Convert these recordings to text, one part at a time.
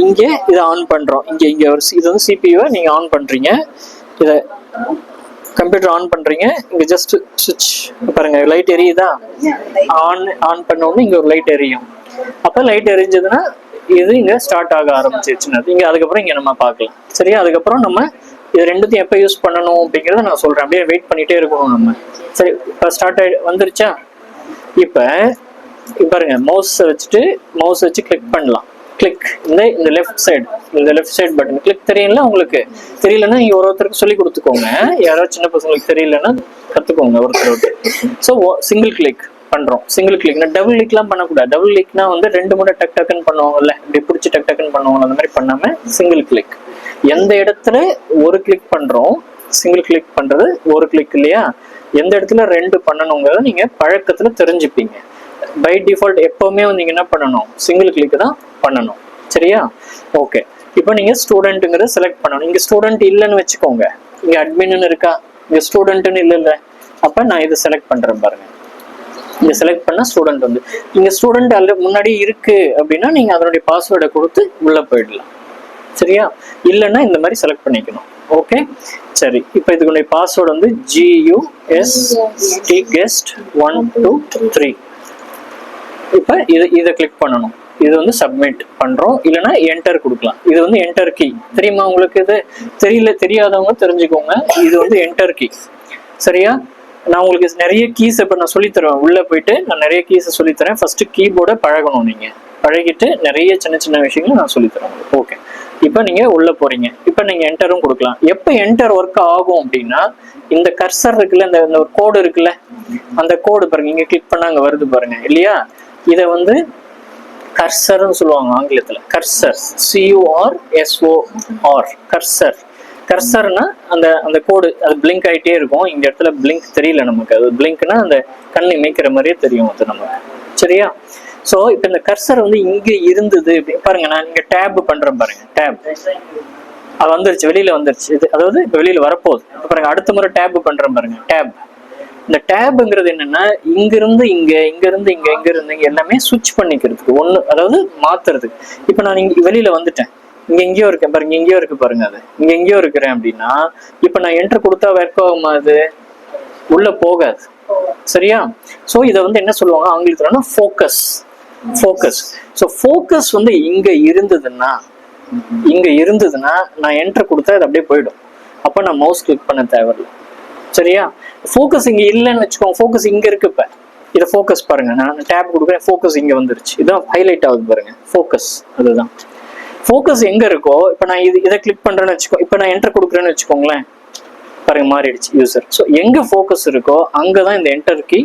இங்கே இதை ஆன் பண்ணுறோம் இங்கே இங்கே ஒரு சி- இது வந்து சிபியூவை நீங்கள் ஆன் பண்ணுறீங்க இதை கம்ப்யூட்டர் ஆன் பண்ணுறீங்க இங்கே ஜஸ்ட் சுவிட்ச் பாருங்க லைட் எரியுதா? ஆன் ஆன் பண்ண இங்கே ஒரு லைட் எரியும். அப்போ லைட் எரிஞ்சதுன்னா இது இங்கே ஸ்டார்ட் ஆக ஆரம்பிச்சிருச்சுன்னு இங்கே அதுக்கப்புறம் இங்கே நம்ம பார்க்கலாம். சரியா? அதுக்கப்புறம் நம்ம இது ரெண்டுத்தையும் எப்போ யூஸ் பண்ணணும் அப்படிங்கிறத நான் சொல்கிறேன் அப்படியே வெயிட் பண்ணிகிட்டே இருக்கணும் நம்ம. சரி இப்போ ஸ்டார்ட் ஆகி வந்துருச்சா? இப்போ பாருங்க மவுஸ் வச்சுட்டு மவுஸ் வச்சு கிளிக் பண்ணலாம். கிளிக் இந்த இந்த லெஃப்ட் சைடு இந்த லெஃப்ட் சைடு பட்டன் கிளிக் தெரியல உங்களுக்கு தெரியலன்னா நீங்கள் ஒரு ஒருத்தருக்கு சொல்லி கொடுத்துக்கோங்க. யாராவது சின்ன பசங்களுக்கு தெரியலன்னா கற்றுக்கோங்க ஒருத்தர் ஒருத்தர். ஸோ சிங்கிள் கிளிக் பண்றோம். சிங்கிள் கிளிக்னா டபுள் கிளிக்லாம் பண்ணக்கூடாது. டபுள் கிளிக்னா வந்து ரெண்டு முறை டக் டக்குன்னு பண்ணுவாங்கல்ல. இப்படி பிடிச்சி டக் டக்குன்னு பண்ணுவாங்க அந்த மாதிரி பண்ணாம சிங்கிள் கிளிக் எந்த இடத்துல ஒரு கிளிக் பண்றோம் சிங்கிள் கிளிக் பண்றது ஒரு கிளிக் இல்லையா? எந்த இடத்துல ரெண்டு பண்ணணுங்கிறத நீங்க பழக்கத்துல தெரிஞ்சுப்பீங்க. பை டிஃபால்ட் எப்போவுமே வந்து என்ன பண்ணணும்? சிங்கிள் கிளிக் தான் பண்ணணும். சரியா? ஓகே இப்போ நீங்கள் ஸ்டூடெண்ட்டுங்கிறத செலக்ட் பண்ணணும். இங்கே ஸ்டூடெண்ட் இல்லைன்னு வச்சுக்கோங்க. இங்கே அட்மின்னு இருக்கா? இங்கே ஸ்டூடெண்ட்டுன்னு இல்லை இல்லை அப்போ நான் இதை செலக்ட் பண்ணுறேன் பாருங்க. இங்கே செலக்ட் பண்ணால் ஸ்டூடெண்ட் வந்து. இங்கே ஸ்டூடெண்ட் அல்ல முன்னாடி இருக்குது அப்படின்னா நீங்கள் அதனுடைய பாஸ்வேர்டை கொடுத்து உள்ளே போயிடலாம். சரியா? இல்லைன்னா இந்த மாதிரி செலக்ட் பண்ணிக்கணும். ஓகே சரி. இப்போ இதுக்குடைய பாஸ்வேர்டு வந்து G U S T guest one two three இப்போ இது இதை கிளிக் பண்ணணும். இது வந்து சப்மிட் பண்றோம். இல்லைன்னா என்டர் கொடுக்கலாம். இது வந்து என்டர் கீ தெரியுமா உங்களுக்கு இது? தெரியல தெரியாதவங்க தெரிஞ்சுக்கோங்க. இது வந்து என்டர் கீ சரியா? நான் உங்களுக்கு நிறைய கீஸ் இப்போ நான் சொல்லித் தருவேன். உள்ள போயிட்டு நான் நிறைய கீஸை சொல்லித்தரேன் ஃபர்ஸ்ட் கீபோர்டை பழகணும் நீங்க. பழகிட்டு நிறைய சின்ன சின்ன விஷயங்கள் நான் சொல்லித்தரேன் உங்களுக்கு. ஓகே இப்போ நீங்க உள்ள போறீங்க. இப்போ நீங்க என்டரும் கொடுக்கலாம். எப்போ என்டர் ஒர்க் ஆகும் அப்படின்னா இந்த கர்சர் இருக்குல்ல இந்த இந்த ஒரு கோடு இருக்குல்ல அந்த கோடு பாருங்க. இங்க கிளிக் பண்ணால் அங்கே வருது பாருங்க. இல்லையா? இதை வந்து கர்சர்னு சொல்லுவாங்க ஆங்கிலத்தில். Cursor. C U R S O R cursor. கர்சர்னா அந்த அந்த கோடு அது பிளிங்க் ஆயிட்டே இருக்கும். இந்த இடத்துல பிளிங்க் தெரியல நமக்கு. அது பிளிங்க்னா அந்த கண் இமைக்கிற மாதிரியே தெரியும் அது நமக்கு. சரியா? ஸோ இப்போ இந்த கர்சர் வந்து இங்கே இருந்தது. பாருங்க நான் இங்கே டேப் பண்றேன் பாருங்க. டேப் அது வந்துருச்சு வெளியில வந்துருச்சு. இது அதாவது இப்போ வெளியில வரப்போகுது. பாருங்க அடுத்த முறை டேப் பண்றேன் பாருங்க. டேப் இந்த டேபுங்கிறது என்னன்னா இங்க இருந்து இங்க இங்க இருந்து இங்க இங்க இருந்து இங்க எல்லாமே சுவிட்ச் பண்ணிக்கிறதுக்கு. ஒண்ணு அதாவது மாத்துறதுக்கு இப்போ நான் இங்க வெளியில வந்துட்டேன். இங்க எங்கேயோ இருக்கேன் பாருங்க எங்கேயோ இருக்கு பாருங்க அது. இங்க எங்கேயோ இருக்கிறேன் அப்படின்னா இப்போ நான் என்ட்ரு கொடுத்தா ஒர்க் ஆகுமா அது? உள்ள போகாது. சரியா? சோ இதை வந்து என்ன சொல்லுவாங்க? ஆங்கிலத்துல ஃபோக்கஸ் ஃபோக்கஸ் ஸோ ஃபோக்கஸ் வந்து இங்க இருந்ததுன்னா இங்க இருந்ததுன்னா நான் என்ட்ரு கொடுத்தா அது அப்படியே போயிடும். அப்ப நான் மவுஸ் கிளிக் பண்ண தேவையில்லை. சரியா? ஃபோக்கஸ் இங்கே இல்லைன்னு வச்சுக்கோங்க. ஃபோக்கஸ் இங்கே இருக்கு இப்போ. இதை ஃபோக்கஸ் பாருங்க. நான் டேப் கொடுக்குறேன். ஃபோக்கஸ் இங்கே வந்துருச்சு. இதான் ஹைலைட் ஆகுது பாருங்க. ஃபோக்கஸ் அதுதான். ஃபோக்கஸ் எங்கே இருக்கோ இப்போ நான் இது இதை கிளிக் பண்ணுறேன்னு வச்சுக்கோ இப்போ நான் என்டர் கொடுக்குறேன்னு வச்சுக்கோங்களேன். பாருங்க மாறிடுச்சு யூசர் ஸோ எங்கே ஃபோக்கஸ் இருக்கோ அங்கே தான் இந்த என்டர் கீ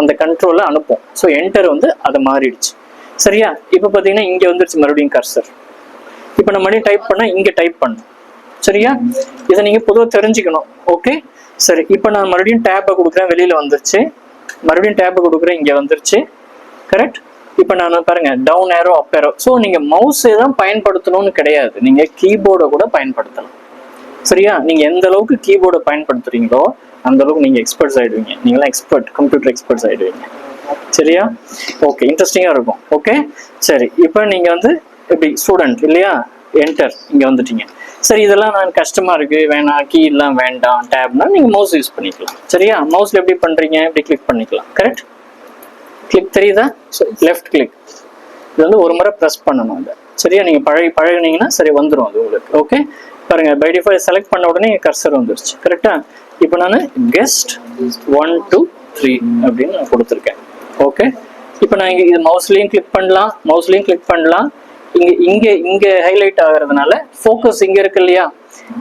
அந்த கண்ட்ரோலை அனுப்பும். ஸோ என்டர் வந்து அதை மாறிடுச்சு. சரியா? இப்போ பார்த்தீங்கன்னா இங்கே வந்துருச்சு மறுபடியும் கர்சர் இப்போ நம்ம மறுபடியும் டைப் பண்ணால் இங்கே டைப் பண்ணும் சரியா? இதை நீங்கள் பொதுவாக தெரிஞ்சுக்கணும். ஓகே சரி இப்போ நான் மறுபடியும் டேப்பை கொடுக்குறேன் வெளியில் வந்துருச்சு. மறுபடியும் டேப்பை கொடுக்குறேன் இங்கே வந்துருச்சு. கரெக்ட் இப்போ நான் பாருங்க down arrow up arrow so நீங்கள் மவுஸை தான் பயன்படுத்தணும்னு கிடையாது. நீங்கள் கீபோர்டை கூட பயன்படுத்தலாம். சரியா? நீங்கள் எந்த அளவுக்கு கீபோர்டை பயன்படுத்துறீங்களோ அந்த அளவுக்கு நீங்க எக்ஸ்பர்ட்ஸ் ஆகிடுவீங்க நீங்களாம் எக்ஸ்பர்ட் கம்ப்யூட்டர் எக்ஸ்பர்ட்ஸ் ஆகிடுவீங்க சரியா? ஓகே இன்ட்ரெஸ்டிங்காக இருக்கும். ஓகே சரி இப்போ நீங்கள் வந்து எப்படி ஸ்டூடெண்ட் இல்லையா? என்டர் இங்க வந்துட்டீங்க. சரி இதெல்லாம் நான் கஷ்டமா இருக்கு. வேணாம். கீ எல்லாம் வேண்டாம். டேப்னா நீங்க மவுஸ் யூஸ் பண்ணிக்கலாம். சரியா? மவுஸ்ல எப்படி பண்றீங்க? இப்படி கிளிக் பண்ணிக்கலாம். கரெக்ட் கிளிக் தெரியுதா? லெஃப்ட் கிளிக் இது வந்து ஒரு முறை ப்ரெஸ் பண்ணணும் அதை. சரியா? நீங்க பழகி பழகுனீங்கன்னா சரி வந்துடும் அது உங்களுக்கு. ஓகே பாருங்க பை டிஃபால்ட் செலக்ட் பண்ண உடனே கர்சர் வந்துருச்சு. கரெக்டா இப்போ நான் கெஸ்ட் ஒன் டூ த்ரீ அப்படின்னு நான் கொடுத்துருக்கேன். ஓகே இப்போ நான் இங்கே இது மவுஸ்லையும் கிளிக் பண்ணலாம். மவுஸ்லையும் கிளிக் பண்ணலாம். இங்க இங்க இங்க ஹைலைட் ஆகுறதுனால ஃபோக்கஸ் இங்க இருக்கு இல்லையா?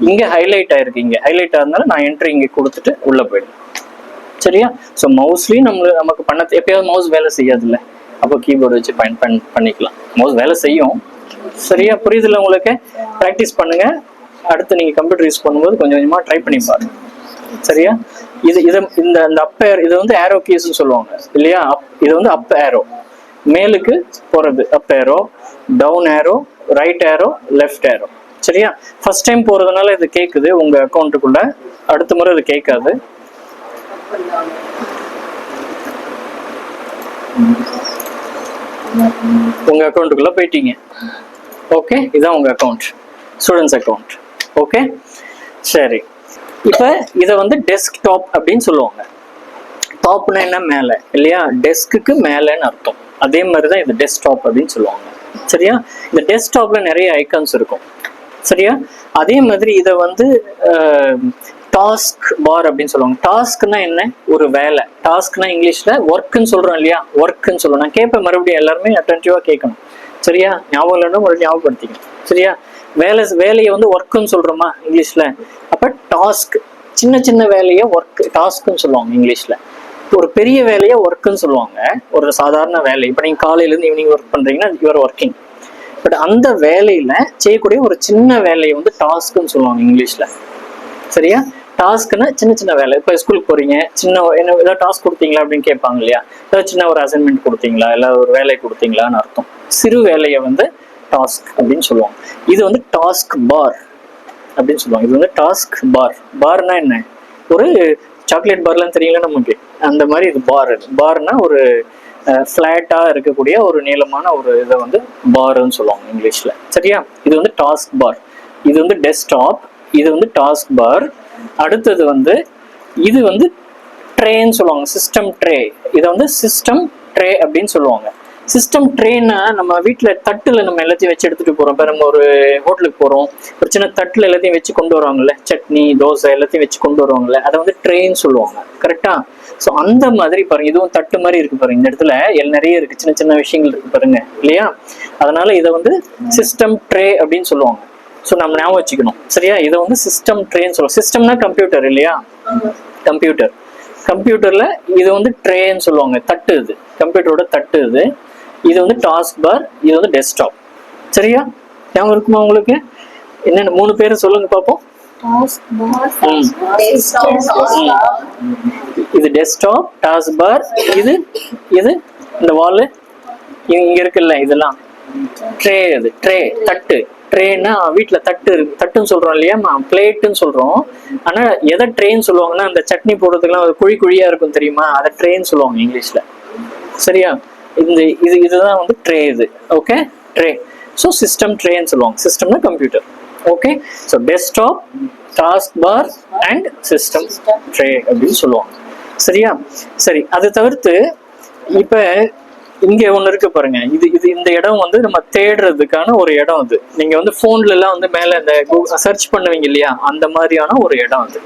இங்க ஹைலைட் ஆயிருக்கு. இங்க ஹைலைட் ஆகிறதுனால நான் என்ட்ரி இங்க கொடுத்துட்டு உள்ள போயிடுவேன் சரியா? ஸோ மவுஸ்லயும் நம்ம நமக்கு பண்ண எப்பயாவது மவுஸ் வேலை செய்யாதுல்ல. அப்போ கீபோர்டு வச்சு பயன் பண் பண்ணிக்கலாம். மவுஸ் வேலை செய்யும். சரியா? புரியுதுல்ல உங்களுக்கு? ப்ராக்டிஸ் பண்ணுங்க. அடுத்து நீங்க கம்ப்யூட்டர் யூஸ் பண்ணும்போது கொஞ்சம் கொஞ்சமா ட்ரை பண்ணி பாருங்க. சரியா? இது இது இந்த இந்த அப் ஏர் இது வந்து ஏரோ கீஸ்னு சொல்லுவாங்க. இல்லையா? அப் இது வந்து அப் ஏரோ மேலுக்கு போறது up arrow down arrow right arrow left arrow சரியா? ஃபர்ஸ்ட் டைம் போகிறதுனால இது கேட்குது உங்கள் அக்கௌண்ட்டுக்குள்ள அடுத்த முறை இது கேட்காது. உங்க அக்கௌண்ட்டுக்குள்ள போயிட்டீங்க. ஓகே இதுதான் உங்கள் அக்கௌண்ட் ஸ்டூடெண்ட்ஸ் அக்கௌண்ட் ஓகே சரி. இப்போ இதை வந்து டெஸ்க்டாப் அப்படின்னு சொல்லுவாங்க. டாப்னா என்ன? மேலே. இல்லையா? டெஸ்க்குக்கு மேலேன்னு அர்த்தம். அதே மாதிரி தான் இது டெஸ்க்டாப் அப்படின்னு சொல்லுவாங்க. சரியா? இந்த டெஸ்க்டாப்ல நிறைய ஐகான்ஸ் இருக்கும். சரியா? அதே மாதிரி இதை வந்து டாஸ்க் பார் அப்படின்னு சொல்லுவாங்க. டாஸ்க்னா என்ன? ஒரு வேலை. டாஸ்க்னா இங்கிலீஷ்ல ஒர்க்குன்னு சொல்றோம் இல்லையா? ஒர்க்குன்னு சொல்லுவோம். நான் கேட்பேன் மறுபடியும் எல்லாருமே அட்டன்டிவா கேட்கணும். சரியா? ஞாபகம் இல்லைன்னா ஒரு ஞாபகப்படுத்திக்கணும். சரியா? வேலை வேலையை வந்து ஒர்க்குன்னு சொல்றோமா இங்கிலீஷ்ல? அப்ப டாஸ்க் சின்ன சின்ன வேலையை ஒர்க் டாஸ்க்னு சொல்லுவாங்க இங்கிலீஷ்ல. ஒரு பெரிய வேலையை ஒர்க்குன்னு சொல்லுவாங்க. ஒரு சாதாரண வேலை. இப்போ நீங்கள் காலையிலேருந்து ஈவினிங் ஒர்க் பண்ணுறீங்கன்னா யுவர் ஒர்க்கிங் பட் அந்த வேலையில் செய்யக்கூடிய ஒரு சின்ன வேலையை வந்து டாஸ்க்குன்னு சொல்லுவாங்க இங்கிலீஷில். சரியா? டாஸ்க்குன்னா சின்ன சின்ன வேலை. இப்போ ஸ்கூலுக்கு போகிறீங்க சின்ன என்ன ஏதாவது டாஸ்க் கொடுத்தீங்களா அப்படின்னு கேட்பாங்க இல்லையா? ஏதாவது சின்ன ஒரு அசைன்மெண்ட் கொடுத்தீங்களா? இல்லை ஒரு வேலை கொடுத்தீங்களான்னு அர்த்தம். சிறு வேலையை வந்து டாஸ்க் அப்படின்னு சொல்லுவாங்க. இது வந்து டாஸ்க் பார் அப்படின்னு சொல்லுவாங்க. இது வந்து டாஸ்க் பார் பார்னா என்ன? ஒரு சாக்லேட் பார்லாம் தெரியல நமக்கு? அந்த மாதிரி இது பார் பார்னா ஒரு ஃப்ளாட்டாக இருக்கக்கூடிய ஒரு நீளமான ஒரு இதை வந்து பார்னு சொல்லுவாங்க இங்கிலீஷில். சரியா? இது வந்து டாஸ்க் பார் இது வந்து டெஸ்க்டாப் இது வந்து டாஸ்க் பார் அடுத்தது வந்து இது வந்து ட்ரேன்னு சொல்லுவாங்க. சிஸ்டம் ட்ரே இதை வந்து சிஸ்டம் ட்ரே அப்படின்னு சொல்லுவாங்க. சிஸ்டம் ட்ரெயினை நம்ம வீட்டில் தட்டில் நம்ம எல்லாத்தையும் வச்சு எடுத்துகிட்டு போகிறோம் இப்போ நம்ம ஒரு ஹோட்டலுக்கு போகிறோம் ஒரு சின்ன தட்டில் எல்லாத்தையும் வச்சு கொண்டு வருவாங்கல்ல? சட்னி தோசை எல்லாத்தையும் வச்சு கொண்டு வருவாங்கல்ல? அதை வந்து ட்ரேன்னு சொல்லுவாங்க. கரெக்டாக ஸோ அந்த மாதிரி பாருங்க. இதுவும் தட்டு மாதிரி இருக்கு பாருங்க. இந்த இடத்துல எல் நிறைய இருக்கு. சின்ன சின்ன விஷயங்கள் இருக்கு பாருங்க. இல்லையா? அதனால இதை வந்து சிஸ்டம் ட்ரே அப்படின்னு சொல்லுவாங்க. ஸோ நம்ம ஞாபகம் வச்சுக்கணும். சரியா? இதை வந்து சிஸ்டம் ட்ரேன்னு சொல்லுவோம் சிஸ்டம்னா கம்ப்யூட்டர் இல்லையா? கம்ப்யூட்டர் கம்ப்யூட்டர்ல இது வந்து ட்ரேன்னு சொல்லுவாங்க. தட்டு இது. கம்ப்யூட்டரோட தட்டு இது. இது வந்து டாஸ்க் பார் இது வந்து டெஸ்க்டாப் சரியா? ஞாபகம் இருக்குமா உங்களுக்கு? என்னென்ன மூணு பேர் சொல்லுங்க பார்ப்போம். இது டெஸ்க்டாப் டாஸ்க் பார் இது இது இந்த வால் இங்க இருக்குல்ல இதெல்லாம். ட்ரே அது ட்ரே தட்டு. ட்ரேன்னா வீட்டில் தட்டு இருக்கு. தட்டுன்னு சொல்றோம் இல்லையா பிளேட்டுன்னு சொல்றோம். ஆனா எதை ட்ரேன்னு சொல்லுவாங்கன்னா அந்த சட்னி போடுறதுக்குலாம் ஒரு குழி குழியா இருக்கும் தெரியுமா? அதை ட்ரேன்னு சொல்லுவாங்க இங்கிலீஷ்ல. சரியா? இந்த இது இதுதான் வந்து ட்ரே இது. ஓகே ட்ரே ஸோ சிஸ்டம் ட்ரேன்னு சொல்லுவாங்க. சிஸ்டம்னா computer okay so desktop task bar and system tray அப்படின்னு சொல்லுவாங்க. சரியா? சரி அதை தவிர்த்து இப்போ இங்கே ஒன்று இருக்கு பாருங்க. இது இது இந்த இடம் வந்து நம்ம தேடுறதுக்கான ஒரு இடம் அது. நீங்க வந்து ஃபோன்ல எல்லாம் வந்து மேல இந்த சர்ச் பண்ணுவீங்க இல்லையா? அந்த மாதிரியான ஒரு இடம் அது.